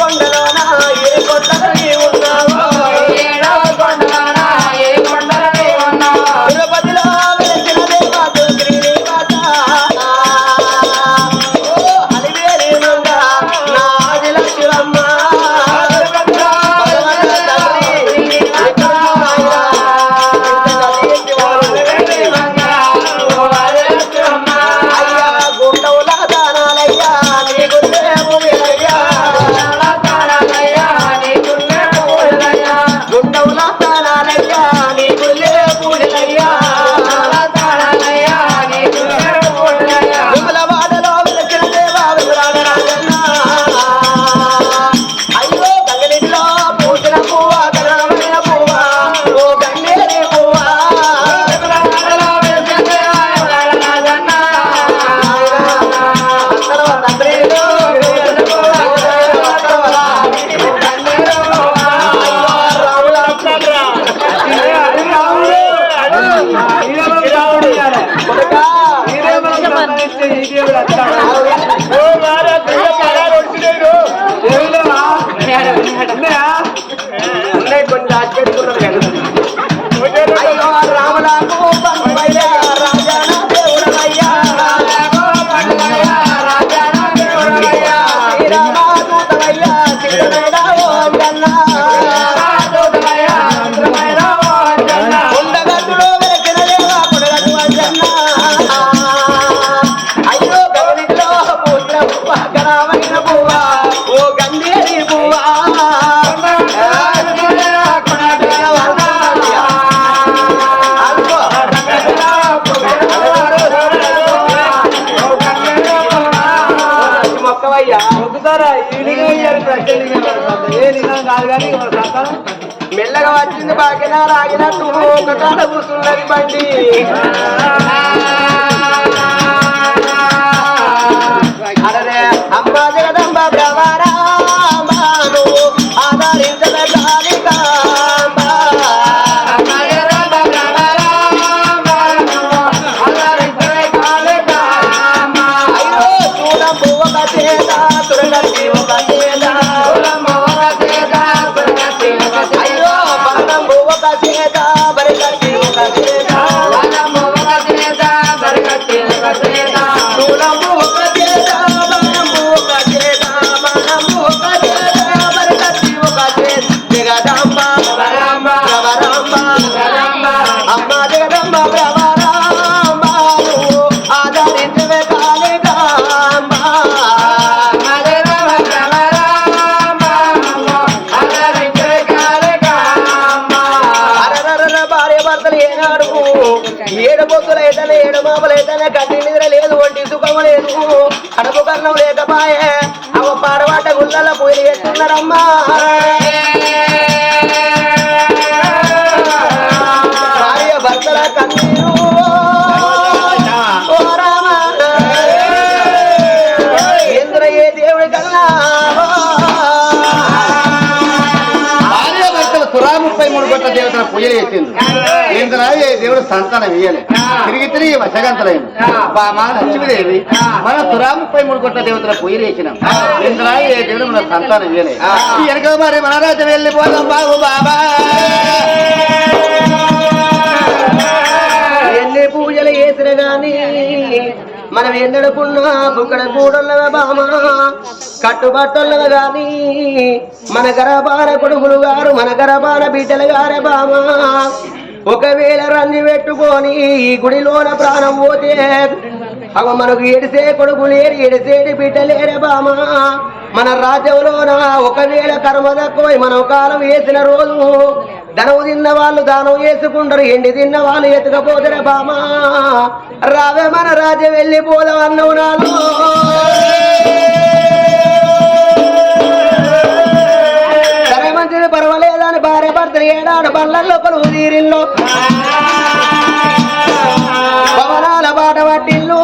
కొండలోన ఏ కొత్త వచ్చింది బాకినా రాగినట్టు ఒక కాడ కూర్చున్నది బండి. అరే అమ్మ కడుపు లేకపాయే. అవ పాడవాట గుళ్ళల పోయి ఎట్టున్నారమ్మా దేవతల పూజలు చేసింది ఏంద్రా ఏ దేవుడు సంతానం ఇయ్యలే. తిరిగి తిరిగి వశగంతలైంది మా లక్ష్మీదేవి మన తురా ముప్పై మూడు కోట్ల దేవతల పూజలు చేసినాం. ఏంద్రా ఏ దేవుడు మన సంతానం ఇయ్యలే. వెనక మరి మన రాజ్యం వెళ్ళిపోదాం బాబు బాబా. ఎన్ని పూజలు చేసిన గాని మనం ఎన్నడుకున్నా బుక్కడ కూడొల్లవ బామ? కట్టుబట్టొల్లవ గాని మన గరబాన కొడుకులు గారు మన గరబాన బిడ్డలు గారే బామ. ఒకవేళ రంది పెట్టుకొని ఈ గుడిలోన ప్రాణం పోతే అవ మనకు ఎడిసే కొడుకు లేరు ఎడిసేటి బిడ్డలేరే బామ. మన రాజ్యంలోన ఒకవేళ కర్మ తక్కువై మనం కాలం వేసిన రోజు ధనము తిన్న వాళ్ళు దానం చేసుకుంటారు ఎండి తిన్న వాళ్ళు ఎత్తుకపోతారు బామా. రావే మన రాజ్యం వెళ్ళిపోదాం అన్నవు నాలో. భర్తలు ఏడాడు బళ్ళల్లో కొలువు తీరిల్లు. భవనాల బాట పట్టిల్లు.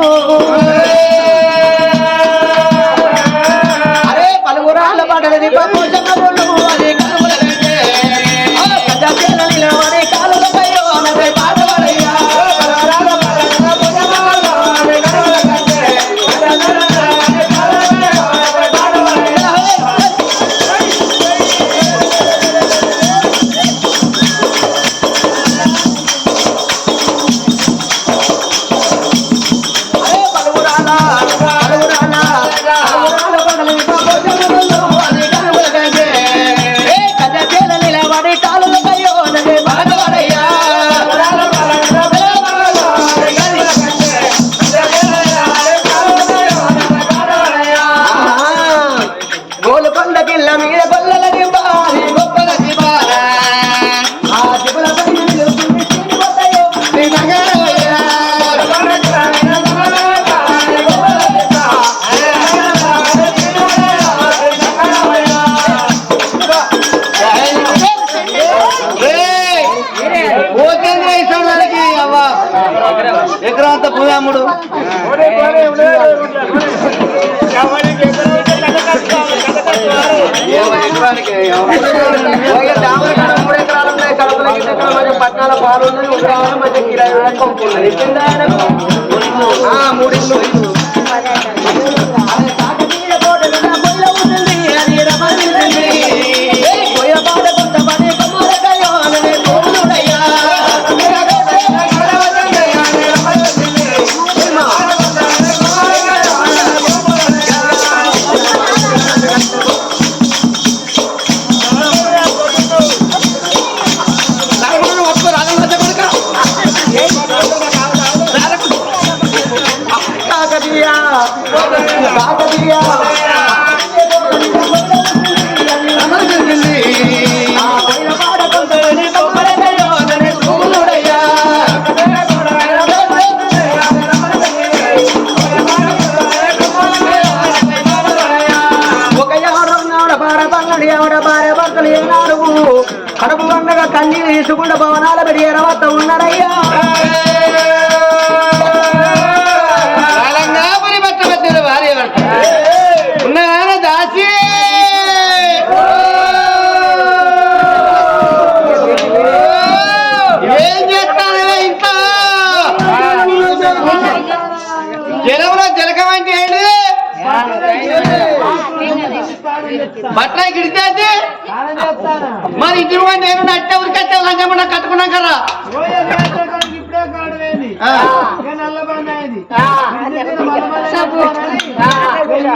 అరే పలుగురాళ్ళ పాటలది పప్పుజన్న Take it out of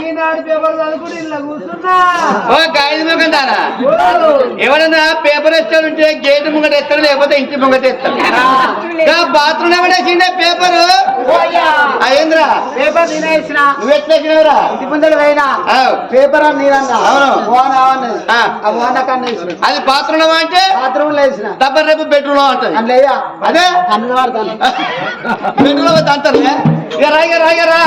Eenadu paper చదువుకుని ఇలా కూర్చున్నా. ఎవడన్నా పేపర్ ఇస్తాడు ఉంటే గేట్ ముంగట ఎత్తాడు లేకపోతే ఇంటి ముంగట ఎత్తాడు బాత్రూమ్ ఎవడేసిండే పేపర్? అయ్యింద్రా. పేపర్ తినేసిన నువ్వు ఎట్లా ఎక్కినవురా? ఇంటి ముందర పోయినా. ఆవ్. పేపర్ అని నేనన్నా అవును. అది బాత్రూమ్ అంటే? బాత్రూమ్లో వేసిన. డబ్బర్ రేపు బెడ్రూమ్లో ఉంటది. అందులో అదే? అన్ని వాడతాను. బెడ్రూమ్లో అంటారు ఇక రా. ఇక రా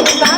ఇక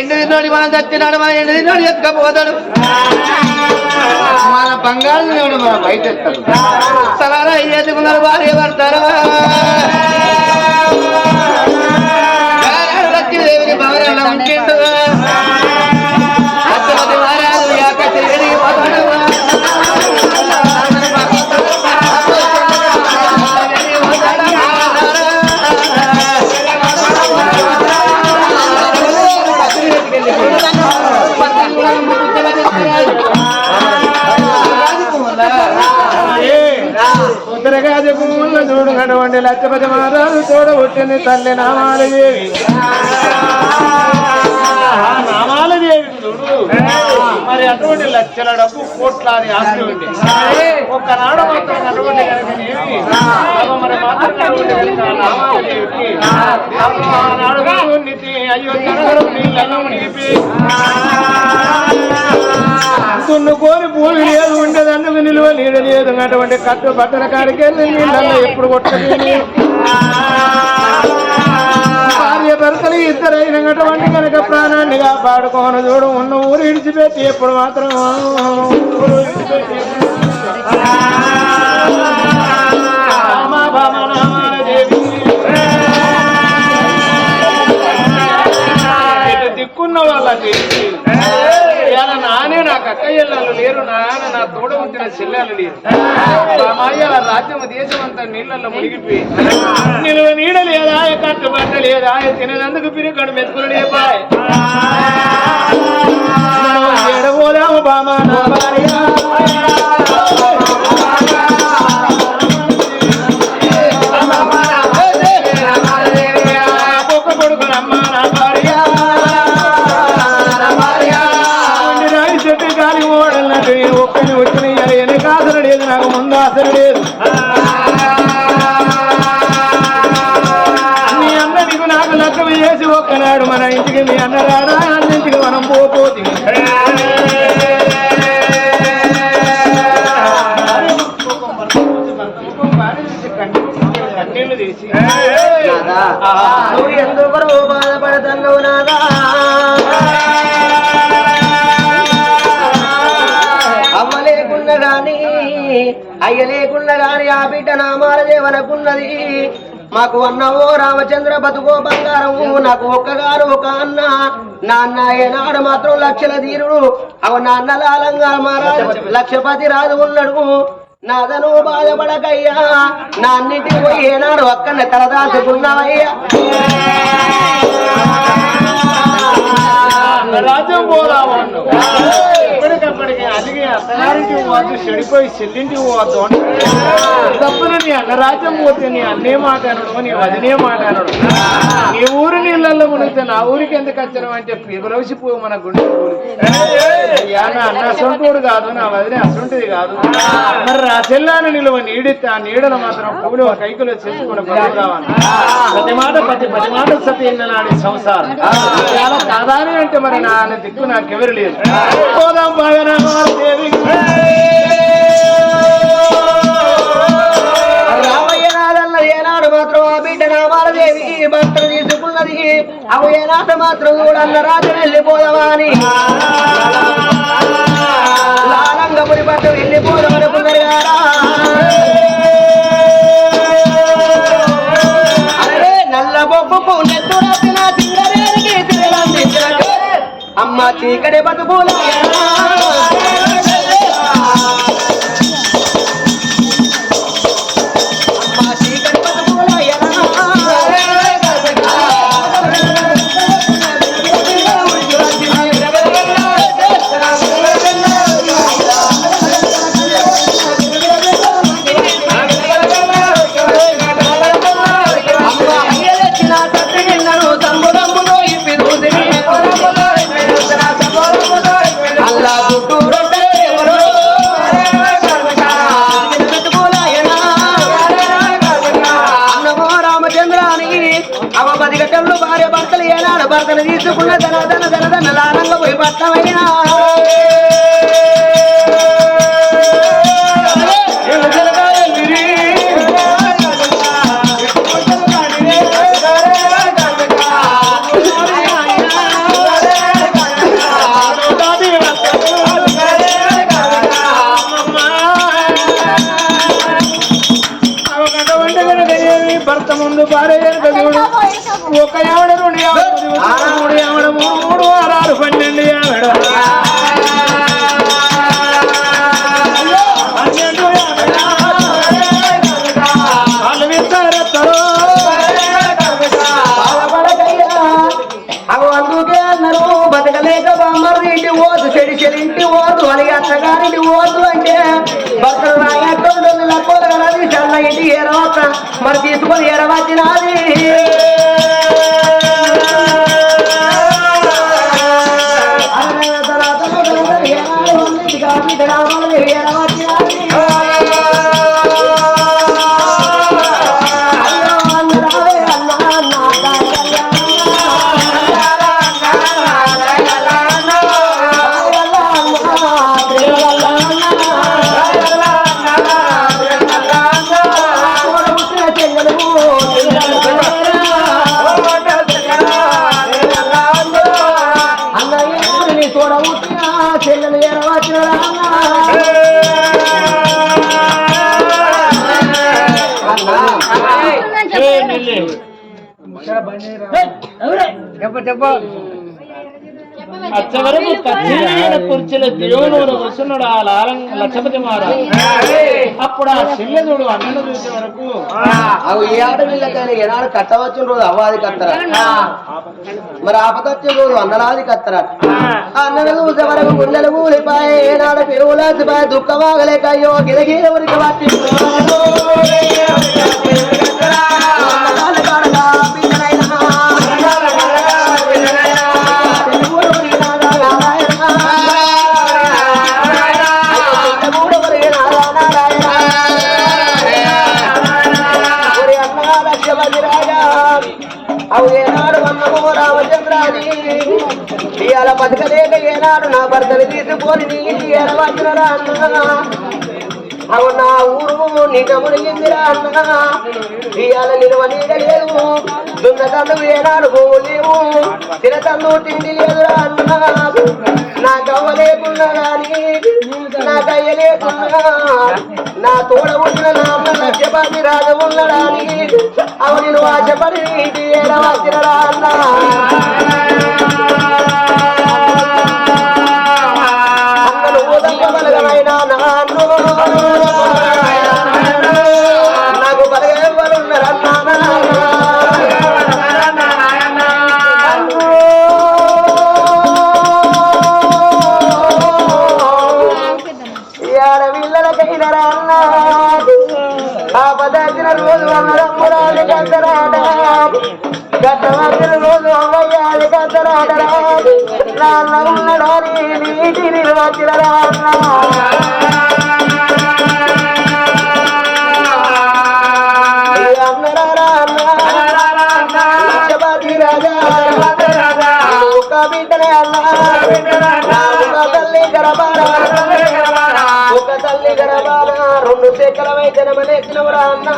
ఎండు తిన్నోడి మనం చచ్చినాడు మన ఎండు తిన్నోడు ఎత్తుకపోతాడు. మన బంగారు దేవుడు మన బయట ఎత్తాడు. సలారా ఎత్తుకున్నారు భార్య పడతారు లక్ష్మీదేవిని భవనంలో ఉంచిండు ఉత్తరగాది భూముల్లో చూడనటువంటి లక్షపతి మహారాజు చూడబుట్టింది తల్లి నామాలదేవి నామాలదేవి లక్షల డబ్బు కోట్లాది ఆస్తి ఉంది. ఒక్కనాడు మాత్రం మరి మాత్రం అయ్యో నీళ్ళలో భూమి లేదు ఉండేది నిలువ నీడ లేదు అటువంటి కట్టు బట్టల కాడికి వెళ్ళి నీళ్ళల్లో ఎప్పుడు కొట్టలేదు. భర్తలు ఇద్దరైనటువంటి కనుక ప్రాణాన్ని కాపాడుకోను చూడు ఉన్న ఊరు విడిచిపెట్టి ఎప్పుడు మాత్రం దిక్కున్న వాళ్ళకి నాకు అక్కయ్యలు లేరు నాన్న నా తోడ ఉంచిన చెల్లెలు లేరు. మామయ్య రాజ్యం దేశం అంతా నీళ్ళల్లో మునిగిపోయి నిలువ నీడ లేదా కట్టుబట్ట లేదా తిననందుకు పిరికడు మెతుకులు లేపాయ్. ఎడబోదాము బామా నా భార్య? అన్నింటికి మీ అన్నరారా అన్నింటికి మనం పోపోతి కన్నీళ్ళు తీసి నువ్వు ఎందుకు నాదా అమ్మ లేకుండా గాని అయ్య లేకుండా గాని ఆ బిడ్డ నామాల దేవనకున్నది. మాకు అన్నవో రామచంద్ర బతుకో బంగారము నాకు ఒక్కగారు ఒక అన్న. నాన్న ఏనాడు మాత్రం లక్షల ధీరుడు. అవ నాన్న లాలంగా మహారాజు లక్షపతి. రాజు ఉన్నాడు. నాదను బాధపడకయ్యా. నా పోయి ఏనాడు అక్కడనే తలదాచుకున్నావయ్యా. రాజ్యం పోదామన్ను అక్కడికి అలిగి అత్తగారింటికి పోవద్దు చెడిపోయి చెల్లింటికి పోవద్దు అంటే తప్పన నీ అన్నరాజ్యం పోతే నీ అన్నే మాట్లాడడు నీ వదినే మాట్లాడడు నీ ఊరు నీళ్ళల్లో మునిగితే నా ఊరికి ఎందుకు వచ్చాను అంటే పిగులవసిపో మన గుండె అయ్యా నా అన్న అసొంటోడు కాదు నా వదిలే అసొంటిది కాదు. మరి ఆ చెల్లాను నిలువ నీడితే ఆ నీడలు మాత్రం పూలు కైకులో చేసుకుని బతుకుదామని ప్రతి మాట ప్రతి పది మాట సతి నాడి సంసారం. చాలా కాదాని అంటే మరి నా దిక్కు నాకెవరు లేదు. పోదాం బాగా బిడ్డ నామాల దేవి భక్తులు తీసుకున్నది. అవు ఏనాడు మాత్రం కూడా అన్న రాత్రి వెళ్ళిపోదామా అని లాలంగపురి పట్టు వెళ్ళిపోదామనుకున్నారు కదా నల్ల బొబ్బు నెత్తు సింగరేనికి అమ్మ చీకటి బతుకులా. భర్తలు తీసుకున్న ధన ధన ధన ధన లారంగ పోయి పట్టమైనా మరి తీసుకొని ఎడవచ్చినా అచ్చవరకు కచ్చేరిన కుర్చీల దేవుడు వస్తున్నాడు ఆ లాలం లక్షపతి అప్పుడు ఆ అన్నను చూసే వరకు అవి ఏ ఆడపిల్లకైనా ఏనాడు కట్టవచ్చిన రోజు అవ్వాది కత్తరా. మరి ఆపదొచ్చే రోజు అన్నలాది కత్తరా. అన్నలు చూసే వరకు గుండెలు ఊలిపాయే ఏనాడు అయ్యో గిరగిర వచ్చి అలా బతకలేక ఏనాడు నా భర్తని తీసుకొని నీటి ఇంటికి ఎడవచ్చునరా అన్నా అవు ఊరు నిన్న మునిగిందిరా అన్నా. ఇవాళ నిలువ నీడ లేదు. ఏనాడు భూములు లేవు. తినతందు తిండి లేదురా అన్నా. నాకు అవ్వ లేకున్నా గాని నాకు అయ్య లేకున్నా నా తోడ ఉన్న నా లక్ష్యపతి రాజు ఉన్నడాని అవు నేను ఆశపడి ఇంటి ఏడవచ్చినరా అన్నా. ఆడపిల్లలకైనా ఆ పదార్థిన రోజు అమ్మరాలు కద్దరాట గట్టవచ్చిన రోజు అమ్మయ్యాలు కద్దరాట నాన్న ఉన్నడాని నీటి నిర్వచిన రాన్న లక్షపతి రాజా? తల్లి రెండు చేకల వైద్యనమని అన్నా.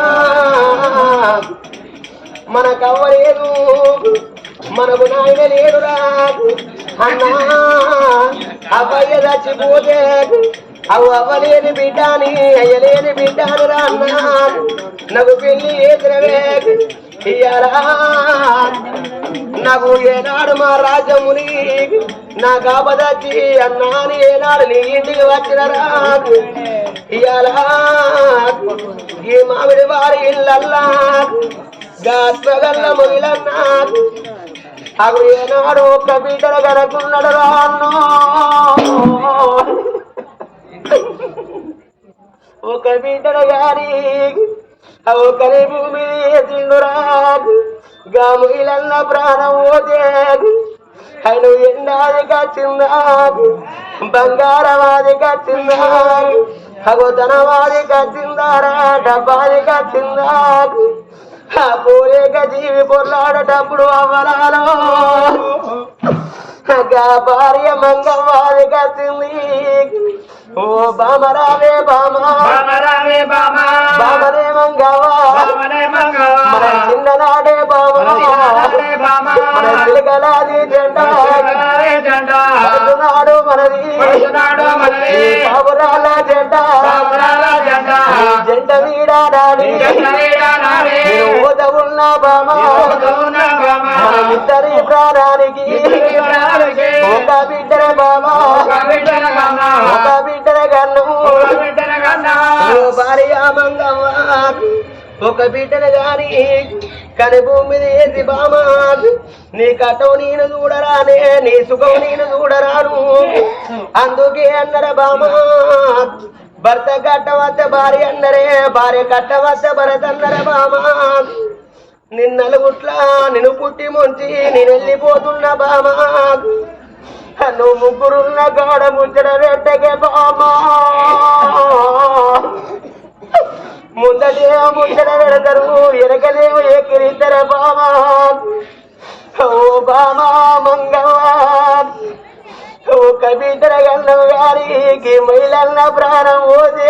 మనకు అవ్వలేదు మనకు నాయన లేడురా. అన్నా అవ్వయ్య చచ్చిపోతే అవు అవ్వలేని బిడ్డాని అయ్యలేని బిడ్డాను రా అన్నా. నాకు పెళ్ళి చేసినవే ఇయ్యారా నాకు ఏనాడు మా రాజ్యముని నా కాబదాచి అన్నాని ఏనాడు నీ ఇంటికి వచ్చిన రాకు ఇయాలా ఈ మామిడి వారి ఇల్లల్లా. గాత్మగల్ల మొగిలన్నా అవి ఏనాడు ఒక్క బిడ్డలు కనుకున్నాడు రాన్నో ఒక బిడ్డలు గారి ఒకరి భూమి తిండురా. గాముగిలన్న ప్రాణం ఓదే ఆయన ఎండాది కచ్చిందాకు బంగారవాది అగో అగోతనవాది కచ్చిందారా డబ్బాది కచ్చిందాకు ఆ పోలేక జీవి పొర్లాడటప్పుడు అవ్వలాలో? భార్య మంగవాది కచ్చింది ఓ బామరావే బామా. బామరే మంగవా. మన చిన్ననాడే బామా. మన జెండా. పడుతున్నాడు మనది. ఈ పావురాల జెండా. జెండ. వీడాడాడి నేను ఊద ఉన్న బామా మన ఇద్దరి ప్రాణానికి ఒక బిడ్డల బామా ఒక బిడ్డల గన్ను భార్య మంగమ్మ ఒక బిడ్డను గాని కని భూమిది ఏది బామా? బామ నీ కట్టం నేను చూడరానే నీ సుఖం నేను చూడరాను. అందుకే అన్నర బామ భర్త కట్టవద్ద భార్య అన్నరే భార్య కట్టవద్ద భరత అన్నర నిన్నలు గుట్ల నిన్ను పుట్టి ముంచి నేను వెళ్ళిపోతున్న బామా. నువ్వు ముగ్గురున్న గాడ ముచ్చట రెట్టగే బామా. ముందటేమో ముచ్చట పెడతారు వెనకదేమో ఎక్కిరిద్దరు బామా? ఓ బామా మంగవా ఓ బిడ్డల గన్నవు గారికి మహిళన్న ప్రాణం పోతే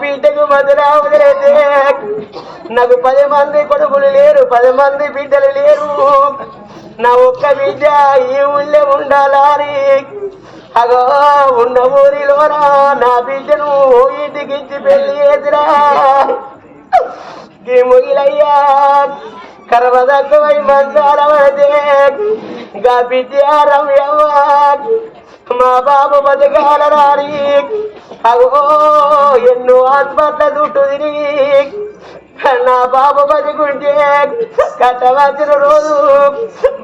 బిడ్డకు మధురావుదరైతే నాకు పది మంది కొడుకులు లేరు పది మంది బిడ్డలు లేరు. నా ఒక్క బిడ్డ ఈ ఊళ్ళో ఉండాలని అగో ఉన్న ఊరిలోనా నా బిడ్డను ఓ పెళ్ళి చేసిరా. ముగిలయ్యా కర్మదగ్గమై మంచాల పడితే గా బిడ్డారం మా బాబు బతకాల రాని అగో ఎన్నో ఆత్మహత్య చుట్టూ తిరిగి నా బాబు బతికుంటే కట్టవచ్చిన రోజు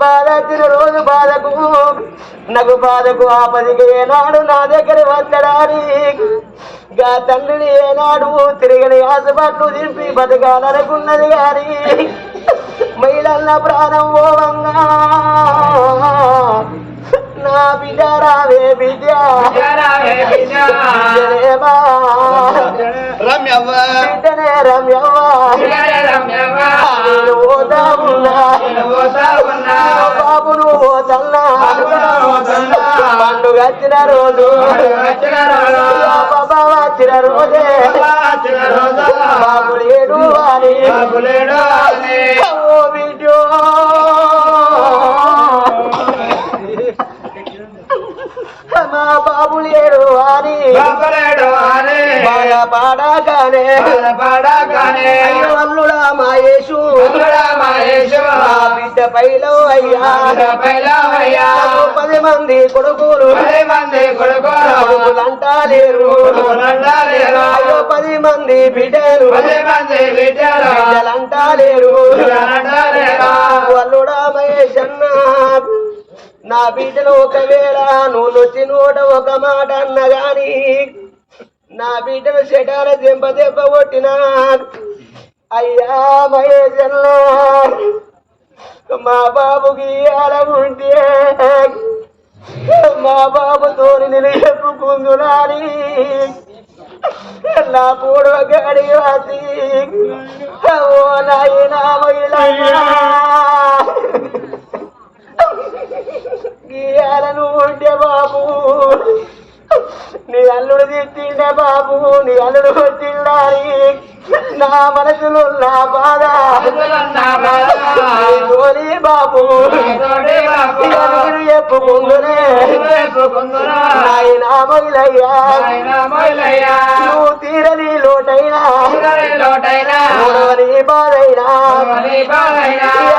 బాధ రోజు బాధకు నాకు బాధకు ఆపదికి ఏనాడు నా దగ్గర వచ్చడాని గా తండ్రిని ఏనాడు తిరిగిన ఆశపట్లు దింపి బతకాలనుకున్నది గాని మహిళల ప్రాణం ఓవంగా. నా బిడ్డ రావే బిడ్డ రమ్యవ్వ. బిడ్డనే రమ్యవ్వ. పోతా ఉన్నా బాబును పోతన్నా పండుగ వచ్చిన రోజు. బాబా వచ్చిన రోజే. బాబు లేడు అని. ఓ బిడ్డో. బాబు లేడు అని. బాగా పాడగానే అయ్యో అల్లుడా మాయేషు నా బిడ్డ పైలో అయ్యా. నాకు పది మంది కొడుకులు. కొడుకులంటా లేరు. అయ్యో పది మంది బిడ్డలు. బిడ్డలంటా లేరు. అల్లుడా మహేష్ అన్న నా బిడ్డను ఒకవేళ నువ్వు నొచ్చి నూట ఒక మాట అన్న గాని నా బిడ్డను చెటాల దెబ్బ దెబ్బ కొట్టినా అయ్యా మహేష్ మా బాబుకి అలా ఉంటే మా బాబుతో నేను చెప్పుకుందునాని నా పూర్వ గడి వాసి ఓ నాయనా మహిళ గీయాలను ఉంటే బాబు నీ అల్లుడు తిట్టిండే బాబు నీ అల్లుడు కొట్టిండాలి నా మనసులో నా బాధ. నీతోని బాబు చెప్పుకుందునే నాయనా మహిళయ్యా నువ్వు తీరని లోటైనా.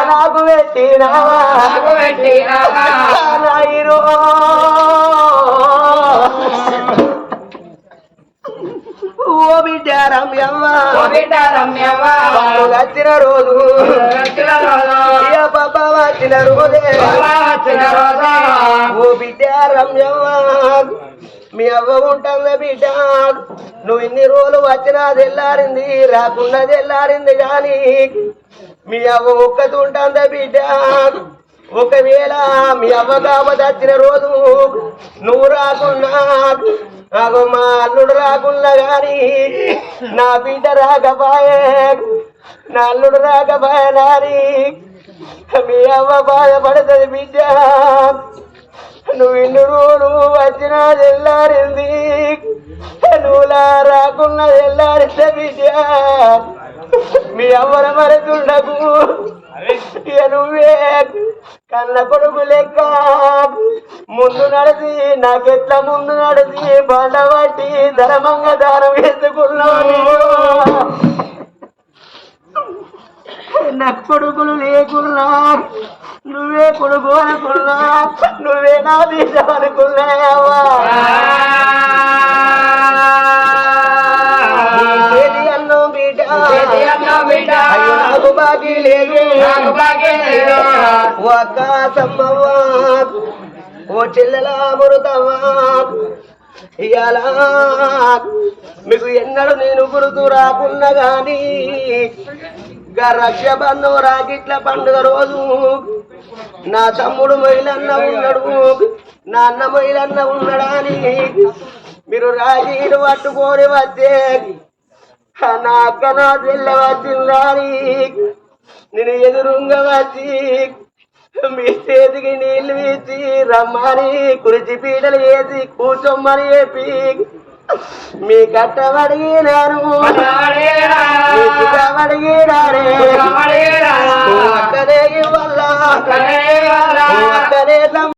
నాకు పెట్టినావా ఓ బిడ్డ రమ్యమ్మ వాళ్ళు వచ్చిన రోజు. బాబా వచ్చిన రోజే. ఓ బిడ్డ రమ్యమ్మ మీ అవ్వ ఉంటుంది బిడ్డ. నువ్వు ఇన్ని రోజులు వచ్చినా తెల్లారింది రాకుండా తెల్లారింది కానీ మీ అవ్వ ఒక్కతుంటుంది బిడ్డ. ఒకవేళ మీ అవ్వ కాకపోతే వచ్చిన రోజు నువ్వు రాకున్నా నాకు మా అల్లుడు రాకున్నా గాని నా బిడ్డ రాకపోయే నా అల్లుడు రాకపోయే నాని. మీ అవ్వ బాధపడుతుంది బిడ్డ. నువ్వు ఇన్ని రోజులు వచ్చినా తెల్లారింది నువ్వులా రాకున్నా తెల్లారింది బిడ్డ మీ అవ్వర మరచుండకు. ఇక నువ్వే కన్న కొడుకు లెక్క. ముందు నడిచి నాకెట్లా ముందు నడిచి బండ పట్టి ధర్మంగా దానం వేసుకున్నావు నా కొడుకులు లేకున్నా. నువ్వే కొడుకు అనుకున్నా. నువ్వే నా బిడ్డ. అనుకున్నావా నాకు ఒక్క సమ్మవ్వా. ఓ చెల్లెలా మురుతవ్వా. ఇయాలా మీకు ఎన్నడూ నేను గుర్తు రాకున్నా గాని గా రక్షబంధం రాకిట్ల పండుగ రోజు. నా తమ్ముడు మహిళన్న ఉన్నాడు. నా అన్న మహిళన్న ఉన్నాడని మీరు రాజీలు పట్టుకొని వస్తే నా అక్క నా చెల్లె వచ్చిందని నేను ఎదురుంగా వచ్చి మీ చేతికి నీళ్ళు ఇచ్చి రమ్మని కురిచి పీటలు వేసి కూర్చోమ్మని చెప్పి మీ కట్టబడిగినారు. కట్టబడిగినారే అక్కడే వల్ల అక్కడే